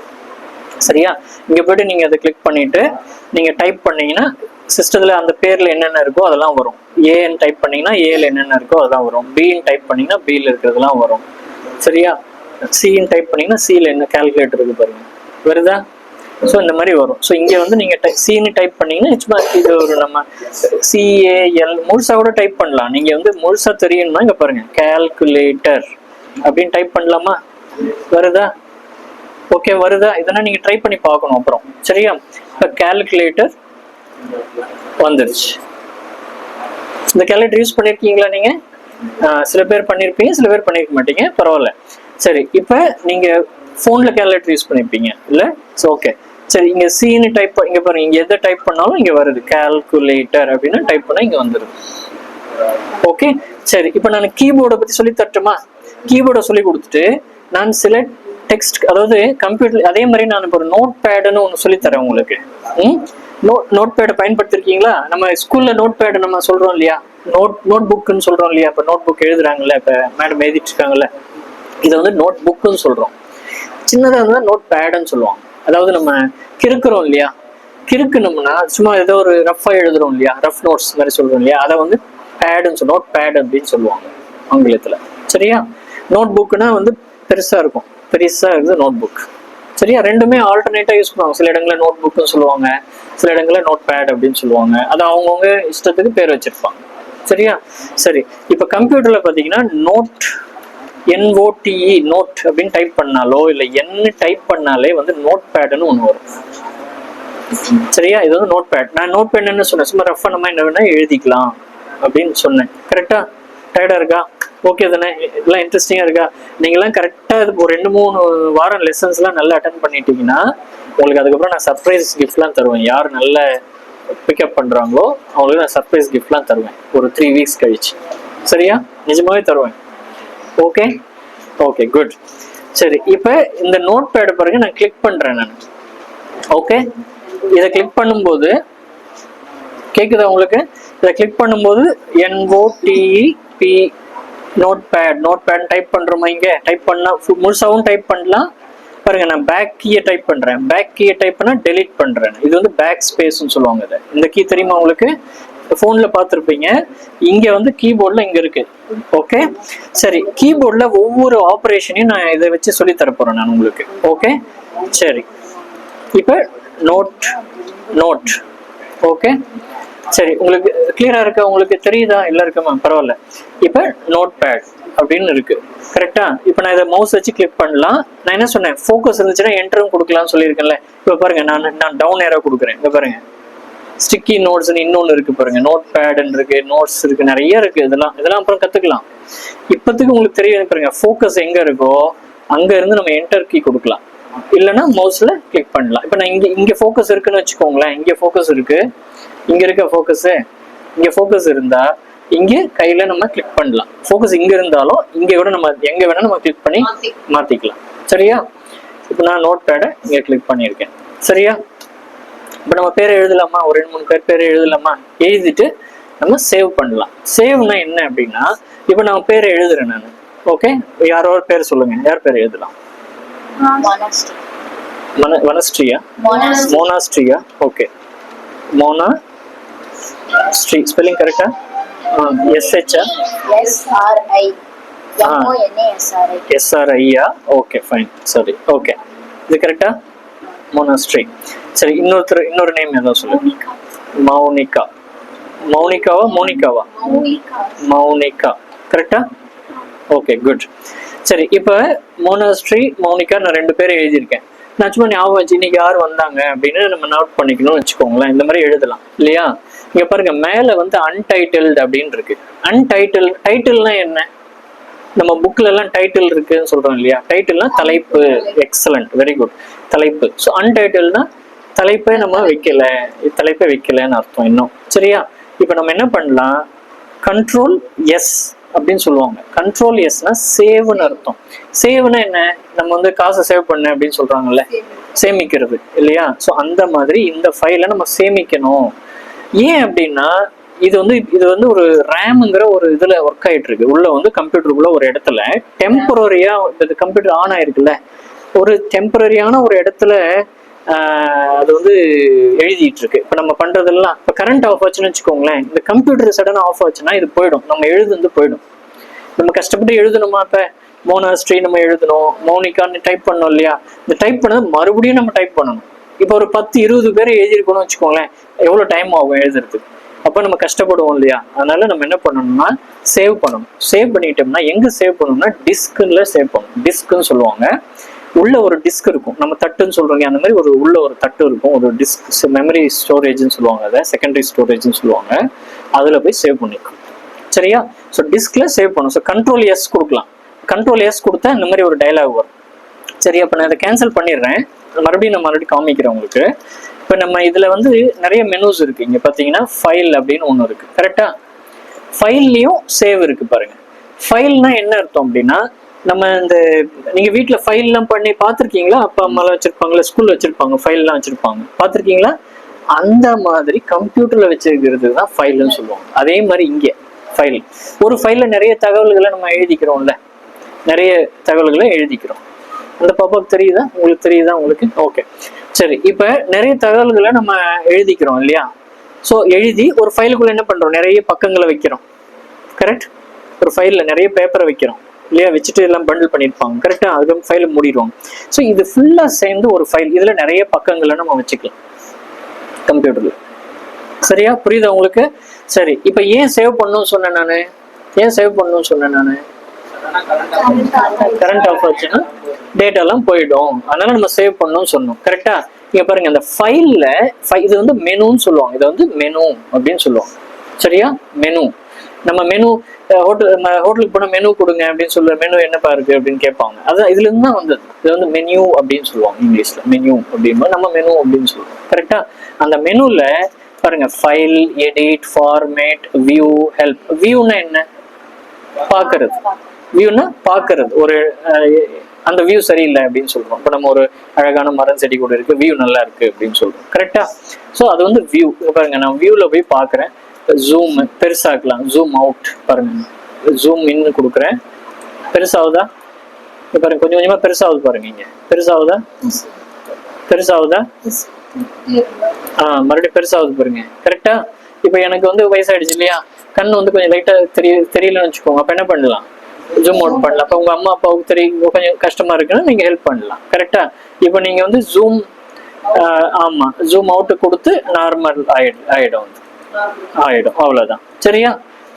சரியா? இங்கே போயிட்டு நீங்க அதை கிளிக் பண்ணிட்டு நீங்க டைப் பண்ணீங்கன்னா சிஸ்டத்தில் அந்த பேரில் என்னென்ன இருக்கோ அதெல்லாம் வரும். ஏன்னு டைப் பண்ணிங்கன்னா ஏல என்னென்ன இருக்கோ அதெல்லாம் வரும். பின்னு டைப் பண்ணீங்கன்னா பியில் இருக்கிறதுலாம் வரும். சரியா? சின்னு டைப் பண்ணீங்கன்னா சியில் என்ன கால்குலேட்டர் இருக்கு பாருங்க. வருதா? ஸோ இந்த மாதிரி வரும். ஸோ இங்கே வந்து நீங்கள் டை சின்னு டைப் பண்ணீங்கன்னா சும்மா இது ஒரு நம்ம சிஏஎல் முழுசாக கூட டைப் பண்ணலாம். நீங்கள் வந்து முழுசாக தெரியணும்னா இங்கே பாருங்க கால்குலேட்டர் அப்படின்னு டைப் பண்ணலாமா? வருதா? ஓகே வருதா? இதெல்லாம் நீங்கள் ட்ரை பண்ணி பார்க்கணும் அப்புறம். சரியா? இப்போ கால்குலேட்டர் வந்துருச்சு. இந்த கேலண்டர் யூஸ் பண்ணியிருக்கீங்களா நீங்கள் சில பேர் பண்ணியிருப்பீங்க சில பேர் பண்ணியிருக்க மாட்டீங்க பரவாயில்ல. சரி இப்போ நீங்கள் ஃபோனில் கேலண்டர் யூஸ் பண்ணியிருப்பீங்க இல்லை? ஸோ ஓகே சரி இங்கே சீனு டைப் இங்கே பாருங்க இங்கே எதை டைப் பண்ணாலும் இங்கே வருது. கால்குலேட்டர் அப்படின்னு டைப் பண்ணால் இங்கே வந்துடும் ஓகே சரி இப்போ நான் கீபோர்டை பற்றி சொல்லி தரட்டுமா? கீபோர்டை சொல்லி கொடுத்துட்டு நான் சில டெக்ஸ்ட் அதாவது கம்ப்யூட்டர் அதே மாதிரி நான் இப்போ ஒரு நோட் பேடுன்னு ஒன்று சொல்லி தரேன் உங்களுக்கு நோட் நோட் பேடை பயன்படுத்திருக்கீங்களா? நம்ம ஸ்கூல்ல நோட் பேடு நம்ம சொல்றோம் இல்லையா? நோட் நோட் புக்குன்னு சொல்றோம் இல்லையா? இப்போ நோட் புக் எழுதுறாங்கல்ல இப்போ மேடம் எழுதிட்டு இருக்காங்கல்ல இதை வந்து நோட் புக்குன்னு சொல்றோம். சின்னதாக இருந்தால் நோட் பேடுன்னு சொல்லுவாங்க. அதாவது நம்ம கிறுக்குறோம் இல்லையா? கிறுக்கணும்னா சும்மா ஏதோ ஒரு ரஃபாக எழுதுறோம் இல்லையா? ரஃப் நோட்ஸ் மாதிரி சொல்றோம் இல்லையா? அதை வந்து பேடுன்னு சொல்லுவோம் நோட் பேட் அப்படின்னு சொல்லுவாங்க ஆங்கிலத்தில். சரியா? நோட் புக்குனா வந்து பெருசாக இருக்கும். பெருசாக இருக்குது நோட் புக் சரியா? ரெண்டுமே ஆல்டர்னேட்டாக யூஸ் பண்ணுவாங்க. சில இடங்களில் நோட் புக்குன்னு சொல்லுவாங்க. சில இடங்களில் நோட் பேட் அப்படின்னு சொல்லுவாங்க. அது அவங்கவுங்க இஷ்டத்துக்கு பேர் வச்சிருப்பாங்க. சரியா? சரி. இப்போ கம்ப்யூட்டரில் பார்த்தீங்கன்னா note N O T E note அப்படின்னு டைப் பண்ணாலோ இல்லை என்ன டைப் பண்ணாலே வந்து நோட் பேடுன்னு ஒன்று வரும். சரியா? இது வந்து நோட் பேட் நான் நோட் பேட் என்ன சொன்னேன். சும்மா ரஃப் நம்ம என்ன வேணா எழுதிக்கலாம் அப்படின்னு சொன்னேன். கரெக்டா டயர்டா இருக்கா? ஓகே தானே எல்லாம் இன்ட்ரெஸ்டிங்காக இருக்கா? நீங்கள்லாம் கரெக்டாக ஒரு ரெண்டு மூணு வாரம் லெசன்ஸ்லாம் நல்லா அட்டன் பண்ணிட்டீங்கன்னா உங்களுக்கு அதுக்கப்புறம் நான் சர்ப்ரைஸ் கிஃப்ட்லாம் தருவேன். யார் நல்ல பிக்கப் பண்ணுறாங்களோ அவங்களுக்கு நான் சர்ப்ரைஸ் கிஃப்ட்லாம் தருவேன். ஒரு த்ரீ வீக்ஸ் கழிச்சு. சரியா? நிஜமாகவே தருவேன். ஓகே ஓகே குட் சரி இப்போ இந்த நோட் பேட் பிறகு நான் கிளிக் பண்ணுறேன் நான். ஓகே இதை கிளிக் பண்ணும்போது கேட்குதா உங்களுக்கு? இதை கிளிக் பண்ணும்போது N O T E P notepad notepad type பண்ணுறோமா இங்கே டைப் பண்ணால் முழுசாகவும் டைப் பண்ணலாம். பாருங்க நான் பேக் கீயை டைப் பண்ணுறேன் பேக் கீயை டைப் பண்ணால் டெலிட் பண்ணுறேன் இது வந்து பேக் ஸ்பேஸ்னு சொல்லுவாங்க இதை. இந்த கீ தெரியுமா உங்களுக்கு? ஃபோனில் பார்த்துருப்பீங்க. இங்கே வந்து கீபோர்டில் இங்கே இருக்குது ஓகே சரி கீபோர்டில் ஒவ்வொரு ஆப்ரேஷனையும் நான் இதை வச்சு சொல்லி தரப்போகிறேன் நான் உங்களுக்கு. ஓகே சரி. இப்போ நோட் நோட் ஓகே சரி உங்களுக்கு கிளியரா இருக்கா? உங்களுக்கு தெரியுதா? இல்ல இருக்குமா பரவாயில்ல. இப்ப நோட் பேட் அப்படின்னு இருக்கு. கரெக்டா இப்ப நான் இதை மவுஸ் வச்சு கிளிக் பண்ணலாம். நான் என்ன சொன்னேன்? ஃபோக்கஸ் இருந்துச்சுன்னா என்டரும் கொடுக்கலாம்னு சொல்லியிருக்கேன்ல. இப்ப பாருங்க நான் நான் டவுன் ஏரோ கொடுக்குறேன். இங்க பாருங்க. ஸ்டிக்கி நோட்ஸ்னு இன்னொன்று இருக்கு பாருங்க. நோட் பேடுன்னு இருக்கு நோட்ஸ் இருக்கு நிறைய இருக்கு இதெல்லாம். இதெல்லாம் அப்புறம் கத்துக்கலாம். இப்பத்துக்கு உங்களுக்கு தெரியும் பாருங்க ஃபோக்கஸ் எங்க இருக்கோ அங்க இருந்து நம்ம என்டர் கீ கொடுக்கலாம். இல்லைன்னா மவுஸ்ல கிளிக் பண்ணலாம். இப்போ நான் இங்க இங்க ஃபோக்கஸ் இருக்குன்னு வச்சுக்கோங்களேன். இங்க ஃபோக்கஸ் இருக்கு. இங்க இருக்க ஃபோக்கஸ் இங்க ஃபோக்கஸ் இருந்தா இங்க கையில நம்ம கிளிக் பண்ணலாம். ஃபோக்கஸ் இங்க இருந்தாலும் இங்க கூட நம்ம எங்க வேணா நம்ம கிளிக் பண்ணி மாத்திக்கலாம். சரியா? இப்போ நான் நோட் பேடை இங்க கிளிக் பண்ணியிருக்கேன். சரியா? இப்போ நம்ம பேரை எழுதலாமா? ஒரு ரெண்டு மூணு பேர் பேரை எழுதலாமா? எழுதிட்டு நம்ம சேவ் பண்ணலாம். சேவ்னா என்ன அப்படின்னா இப்போ நான் பேரை எழுதுறேன் நான். ஓகே யாரோ பேர் சொல்லுங்க. யார் பேர் எழுதலாம்? Monastery. மோனாஸ்ட்ரியா? ஓகே மோனா ஸ்ரீ ஸ்பெல்லிங் கரெக்டா S H R S R I. M O N A S R I. எஸ்ஆர்ஐயா ஓகே ஃபைன் சரி ஓகே இது கரெக்டா மோனாஸ்ட்ரி சரி இன்னொருத்தர் இன்னொரு நேம் ஏதாவது சொல்லுங்க மௌனிகா. மௌனிகாவா மோனிகாவா? மௌனிகா. கரெக்டா ஓகே குட் சரி இப்போ மோனாஸ்ட்ரி மௌனிகா நான் ரெண்டு பேரும் எழுதியிருக்கேன். நான் சும்மா ஞாபகம் வச்சு இன்னைக்கு யார் வந்தாங்க அப்படின்னு நம்ம நோட் பண்ணிக்கணும்னு வச்சுக்கோங்களேன். இந்த மாதிரி எழுதலாம். இல்லையா? இங்க பாருங்க மேல வந்து அன்டைட்டில்டு அப்படின்னு இருக்கு. அன்டைட்டில் டைட்டில்னா என்ன? நம்ம புக்ல எல்லாம் டைட்டில் இருக்குன்னு சொல்றோம் இல்லையா? டைட்டில்னா தலைப்பு எக்ஸலண்ட் வெரி குட் தலைப்பு. ஸோ அன்டைட்டில்னா தலைப்பை நம்ம வைக்கல. தலைப்பை வைக்கலன்னு அர்த்தம் இன்னும். சரியா? இப்போ நம்ம என்ன பண்ணலாம்? கண்ட்ரோல் எஸ் அப்படின்னு சொல்லுவாங்க. கண்ட்ரோல் எஸ்னா சேவ்னு அர்த்தம். சேவ்னா என்ன? நம்ம வந்து காசை சேவ் பண்ண அப்படின்னு சொல்றாங்கல்ல. சேமிக்கிறது. இல்லையா? ஸோ அந்த மாதிரி இந்த ஃபைலை நம்ம சேமிக்கணும். ஏன் அப்படின்னா இது வந்து இது வந்து ஒரு ரேம்ங்கிற ஒரு இதுல ஒர்க் ஆயிட்டு இருக்கு உள்ள வந்து கம்ப்யூட்டருக்குள்ள ஒரு இடத்துல டெம்பரரியா இந்த கம்ப்யூட்டர் ஆன் ஆயிருக்குல்ல. ஒரு டெம்பரரியான ஒரு இடத்துல அது வந்து எழுதிட்டு இருக்கு இப்போ நம்ம பண்றதெல்லாம் இப்போ கரண்ட் ஆஃப் ஆச்சுன்னு வச்சுக்கோங்களேன். இந்த கம்ப்யூட்டர் சடனாக ஆஃப் ஆச்சுன்னா இது போயிடும். நம்ம எழுதுந்து போயிடும். நம்ம கஷ்டப்பட்டு எழுதணுமா இப்ப? மோனாஸ்ட்ரி நம்ம எழுதணும். மௌனிகான்னு டைப் பண்ணோம் இல்லையா? இந்த டைப் பண்ணது மறுபடியும் நம்ம டைப் பண்ணணும். இப்போ ஒரு பத்து இருபது பேர் எழுதியிருக்கணும்னு வச்சுக்கோங்களேன் எவ்வளோ டைம் ஆகும் எழுதுறதுக்கு? அப்போ நம்ம கஷ்டப்படுவோம் இல்லையா? அதனால நம்ம என்ன பண்ணணும்னா சேவ் பண்ணணும். சேவ் பண்ணிட்டோம்னா எங்க சேவ் பண்ணணும்னா டிஸ்க்ல சேவ் பண்ணணும். டிஸ்க்குன்னு சொல்லுவாங்க. உள்ள ஒரு டிஸ்க் இருக்கும். நம்ம தட்டுன்னு சொல்றோங்க அந்த மாதிரி ஒரு உள்ள ஒரு தட்டு இருக்கும். ஒரு டிஸ்க் மெமரி ஸ்டோரேஜ்னு சொல்லுவாங்க அதை. செகண்டரி ஸ்டோரேஜ்னு சொல்லுவாங்க. அதுல போய் சேவ் பண்ணிக்கும் சரியா? ஸோ டிஸ்க்ல சேவ் பண்ணும் ஸோ கண்ட்ரோல் எஸ் கொடுக்கலாம். கண்ட்ரோல் எஸ் கொடுத்தா இந்த மாதிரி ஒரு டயலாக் வரும். சரி அப்போ நான் இதை கேன்சல் பண்ணிடுறேன். மறுபடியும் நான் மறுபடியும் காமிக்கிறேன் உங்களுக்கு. இப்போ நம்ம இதில் வந்து நிறைய மெனூஸ் இருக்கு. இங்கே பார்த்தீங்கன்னா ஃபைல் அப்படின்னு ஒன்று இருக்கு. கரெக்டா ஃபைல்லையும் சேவ் இருக்கு பாருங்க. ஃபைல்னா என்ன அர்த்தம் அப்படின்னா நம்ம இந்த நீங்க வீட்டில் ஃபைல்லாம் பண்ணி பார்த்துருக்கீங்களா அப்பா அம்மாலாம் வச்சுருப்பாங்களா ஸ்கூலில் வச்சிருப்பாங்க ஃபைல்லாம் வச்சுருப்பாங்க. பார்த்துருக்கீங்களா அந்த மாதிரி கம்ப்யூட்டர்ல வச்சிருக்கிறது தான் ஃபைல்னு சொல்லுவாங்க. அதே மாதிரி இங்கே ஃபைல் ஒரு ஃபைலில் நிறைய தகவல்களை நம்ம எழுதிக்கிறோம்ல. நிறைய தகவல்களை எழுதிக்கிறோம். அந்த பாப்பாக்கு தெரியுதா? உங்களுக்கு தெரியுதா உங்களுக்கு? ஓகே சரி இப்போ நிறைய தகவல்களை நம்ம எழுதிக்கிறோம் இல்லையா? ஸோ எழுதி ஒரு ஃபைலுக்குள்ள என்ன பண்ணுறோம் நிறைய பக்கங்களை வைக்கிறோம். கரெக்ட் ஒரு ஃபைலில் நிறைய பேப்பரை வைக்கிறோம் இல்லையா? வச்சுட்டு எல்லாம் பண்டில் பண்ணியிருப்பாங்க. கரெக்டாக அதுக்கு ஃபைலை மூடிடுவாங்க ஸோ இது ஃபுல்லாக சேர்ந்து ஒரு ஃபைல் இதில் நிறைய பக்கங்களை நம்ம வச்சுக்கலாம். கம்ப்யூட்டரில் சரியா? புரியுதா உங்களுக்கு? சரி இப்போ ஏன் சேவ் பண்ணணும்னு சொன்னேன் நான்? ஏன் சேவ் பண்ணணும்னு சொன்னேன் நான்? கரண்ட் ஆஃப் ஆச்சுன்னா டேட்டாலாம் போயிடும். அதனால நம்ம சேவ் பண்ணணும்னு சொன்னோம். கரெக்டா இங்க பாருங்க இந்த ஃபைல்ல இது வந்து மெனுன்னு சொல்லுவாங்க. இது வந்து மெனு அப்படின்னு சொல்லுவாங்க. சரியா? மெனு நம்ம மெனு ஹோட்டல் நம்ம ஹோட்டலுக்கு போனால் மெனு கொடுங்க அப்படின்னு சொல்லுற மெனு என்னப்பா இருக்கு அப்படின்னு கேட்பாங்க. அதான் இதுல இருந்து தான் வந்தது. இது வந்து மெனு அப்படின்னு சொல்லுவாங்க இங்கிலீஷ்ல. மெனு அப்படிம்போது நம்ம மெனு அப்படின்னு சொல்லுவோம். கரெக்டா அந்த மெனுல பாருங்க file edit format view help வியூனா என்ன? பாக்குறது. வியூனா பார்க்கறது. ஒரு அந்த வியூ சரியில்லை அப்படின்னு சொல்றோம். இப்போ நம்ம ஒரு அழகான மரம் செடி கூட இருக்கு வியூ நல்லா இருக்கு அப்படின்னு சொல்றோம். கரெக்டா ஸோ அது வந்து வியூ பாருங்க நான் வியூல போய் பார்க்குறேன். ஜூம் பெருசாக்கலாம் ஜூம் அவுட் பாருங்க. ஜூம் இன்னு கொடுக்குறேன். பெருசாகுதா? இப்ப பாருங்க கொஞ்சம் கொஞ்சமா பெருசாகுது பாருங்க இங்க. பெருசாகுதா? பெருசாகுதா? ஆ மறுபடியும் பெருசாகுது பாருங்க. கரெக்டா இப்போ எனக்கு வந்து வயசாயிடுச்சு இல்லையா? கண் வந்து கொஞ்சம் லைட்டா தெரிய தெரியலன்னு வச்சுக்கோங்க. அப்ப என்ன பண்ணலாம்? ஜூம் அவுட் பண்ணலாம். இப்போ உங்க அம்மா அப்பாவுக்கு தெரியும் கொஞ்சம் கஷ்டமாக இருக்குன்னா நீங்க ஹெல்ப் பண்ணலாம். கரெக்டா இப்போ நீங்க வந்து ஜூம் ஆமா ஜூம் அவுட்டு கொடுத்து நார்மல் ஆயிடும் ஆயிடும் வந்து. ஆயிடும். அவ்வளவுதான். சரியா?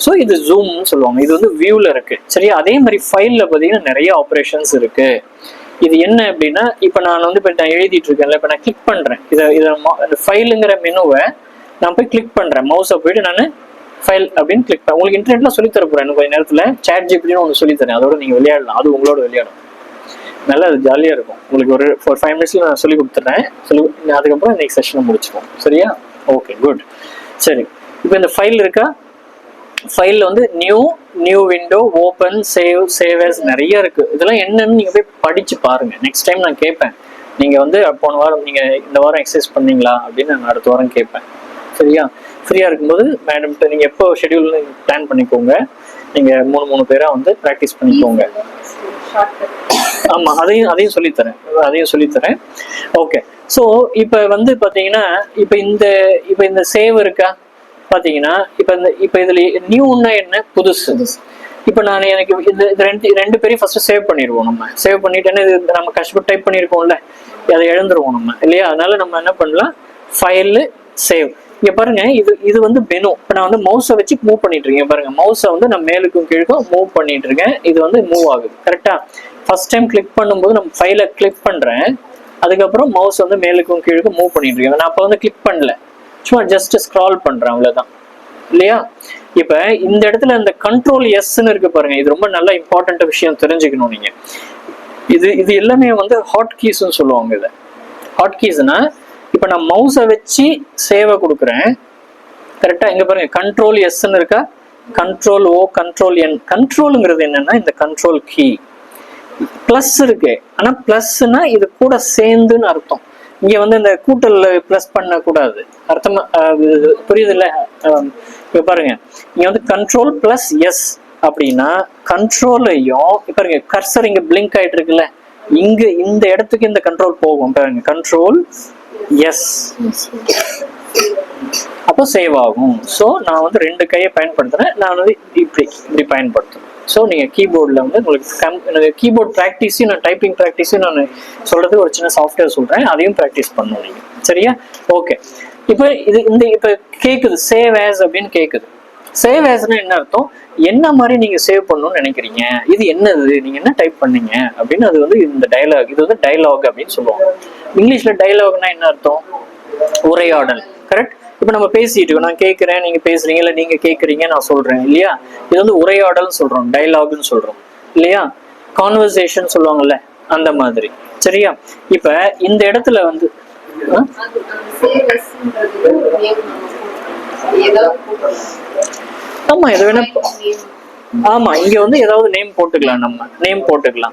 ஸோ இது ஜூம்னு சொல்லுவாங்க. இது வந்து வியூல இருக்கு. சரியா? அதே மாதிரி ஃபைல்ல பார்த்தீங்கன்னா நிறைய ஆப்ரேஷன்ஸ் இருக்கு. இது என்ன அப்படின்னா இப்போ நான் வந்து இப்போ நான் எழுதிட்டு இருக்கேன்ல இப்போ நான் கிளிக் பண்றேன். இதை இதை ஃபைலுங்கிற மெனுவை நான் போய் கிளிக் பண்றேன். மவுஸை போயிட்டு நான் ஃபைல் அப்படின்னு கிளிக் பண்ண உங்களுக்கு இன்டர்நெட்ல சொல்லி தர போறேன். இன்னும் கொஞ்ச சேட் ஒன்று சொல்லி தரேன். அதோட நீங்கள் விளையாடலாம். அது உங்களோட விளையாடும். நல்லா அது ஜாலியாக இருக்கும். உங்களுக்கு ஒரு ஃபோர் ஃபைவ் மினிட்ஸில் நான் சொல்லி கொடுத்துட்றேன். சொல்லி அதுக்கப்புறம் நெக்ஸ்ட் செஷனை முடிச்சுப்போம் சரியா? ஓகே குட் சரி. இப்போ இந்த ஃபைல் இருக்கா? ஃபைலில் வந்து new new window open save savers நிறைய இருக்கு. இதெல்லாம் என்னன்னு நீங்கள் போய் படித்து பாருங்கள் நெக்ஸ்ட் டைம் நான் கேட்பேன் நீங்கள் வந்து போன வாரம் நீங்கள் இந்த வாரம் எக்ஸசைஸ் பண்ணீங்களா? அப்படின்னு நான் அடுத்த வாரம் கேட்பேன் சரியா? ஃப்ரீயா இருக்கும்போது மேடம்கிட்ட நீங்க எப்போ ஷெட்யூல் பிளான் பண்ணிக்கோங்க. நீங்க மூணு மூணு பேரா வந்து ப்ராக்டிஸ் பண்ணிக்கோங்க. ஆமா அதையும் அதையும் சொல்லித்தரேன். அதையும் சொல்லித்தரேன். ஓகே ஸோ இப்போ வந்து பாத்தீங்கன்னா இப்போ இந்த இப்போ இந்த சேவ் இருக்கா? பாத்தீங்கன்னா இப்போ இந்த இப்போ இதுல நியூன்னா என்ன? புதுசு. இப்போ நான் எனக்கு இந்த இது ரெண்டு ரெண்டு பேரையும் ஃபர்ஸ்ட் சேவ் பண்ணிடுவோம் நம்ம. சேவ் பண்ணிட்டு என்ன இது நம்ம கஷ்டப்பட்டு டைப் பண்ணியிருக்கோம்ல அதை எழுந்துருவோம் நம்ம இல்லையா? அதனால நம்ம என்ன பண்ணலாம்? ஃபைலு சேவ் இங்க பாருங்க இது இது வந்து பெனு இப்போ நான் வந்து மவுஸை வச்சு மூவ் பண்ணிட்டு இருக்கேன். பாருங்க மவுஸை வந்து நான் மேலுக்கும் கீழுக்கும் மூவ் பண்ணிட்டு இருக்கேன். இது வந்து மூவ் ஆகுது. கரெக்டா ஃபர்ஸ்ட் டைம் கிளிக் பண்ணும்போது நம்ம ஃபைலை கிளிக் பண்றேன். அதுக்கப்புறம் மவுஸ் வந்து மேலுக்கும் கீழுக்கும் மூவ் பண்ணிட்டு இருக்கேன். நான் அப்போ வந்து கிளிக் பண்ணல. சும்மா ஜஸ்ட் ஸ்க்ரால் பண்றேன் அவ்வளவுதான். இல்லையா? இப்ப இந்த இடத்துல இந்த கண்ட்ரோல் எஸ்ன்னு இருக்கு பாருங்க. இது ரொம்ப நல்ல இம்பார்ட்டன்ட் விஷயம் தெரிஞ்சுக்கணும் நீங்க. இது இது எல்லாமே வந்து ஹாட் கீஸ்ன்னு சொல்லுவாங்க இதை. ஹாட் கீஸ்னா இப்போ நான் மவுஸை வச்சு சேவை கொடுக்குறேன். கரெக்டாக இங்கே பாருங்க கண்ட்ரோல் எஸ்ன்னு இருக்கா? கண்ட்ரோல் ஓ கண்ட்ரோல் என் கண்ட்ரோலுங்கிறது என்னன்னா இந்த கண்ட்ரோல் கீ பிளஸ் இருக்கு. ஆனா பிளஸ்னா இது கூட சேர்ந்துன்னு அர்த்தம். இங்க வந்து இந்த கூட்டலில் பிளஸ் பண்ண கூடாது அர்த்தமா புரியுது இல்ல இப்ப பாருங்க. இங்க வந்து கண்ட்ரோல் பிளஸ் எஸ் அப்படின்னா கண்ட்ரோலையும் இப்ப பாருங்க கர்சர் இங்க பிளிங்க் ஆயிட்டு இருக்குல்ல? இங்க இந்த இடத்துக்கு இந்த கண்ட்ரோல் போகும். பாருங்க கண்ட்ரோல் எஸ் அப்போ சேவ் ஆகும். ஸோ நான் வந்து ரெண்டு கையை பயன்படுத்துறேன். நான் வந்து இப்படி இப்படி பயன்படுத்துறேன். ஸோ நீங்கள் கீபோர்டில் வந்து உங்களுக்கு கம் எனக்கு கீபோர்ட் ப்ராக்டிஸையும் நான் டைப்பிங் ப்ராக்டிஸையும் நான் சொல்கிறதுக்கு ஒரு சின்ன சாஃப்ட்வேர் சொல்கிறேன் அதையும் ப்ராக்டிஸ் பண்ணணும் நீங்கள் சரியா? ஓகே இப்போ இது இந்த இப்போ கேட்குது சேவ் ஆஸ் அப்படின்னு கேட்குது சேவ் ஆஸ்னா என்ன அர்த்தம்? என்ன மாதிரி நீங்கள் சேவ் பண்ணணும்னு நினைக்கிறீங்க? இது என்னது? நீங்கள் என்ன டைப் பண்ணீங்க? அப்படின்னு அது வந்து இந்த டயலாக் இது வந்து டைலாக் அப்படின்னு சொல்லுவாங்க. இங்கிலீஷில் டைலாக்னா என்ன அர்த்தம்? உரையாடல். கரெக்ட் இப்போ நம்ம பேசிட்டு இருக்கோம். நான் கேட்குறேன் நீங்க பேசுறீங்க இல்லை நீங்க கேட்குறீங்க நான் சொல்றேன். இல்லையா? இது வந்து உரையாடல்னு சொல்றோம் டைலாக்னு சொல்றோம். இல்லையா? கான்வர்சேஷன் சொல்லுவாங்கல்ல அந்த மாதிரி. சரியா? இப்ப இந்த இடத்துல வந்து ஆமா எது வேணா ஆமா இங்க வந்து ஏதாவது நேம் போட்டுக்கலாம் நம்ம. நேம் போட்டுக்கலாம்.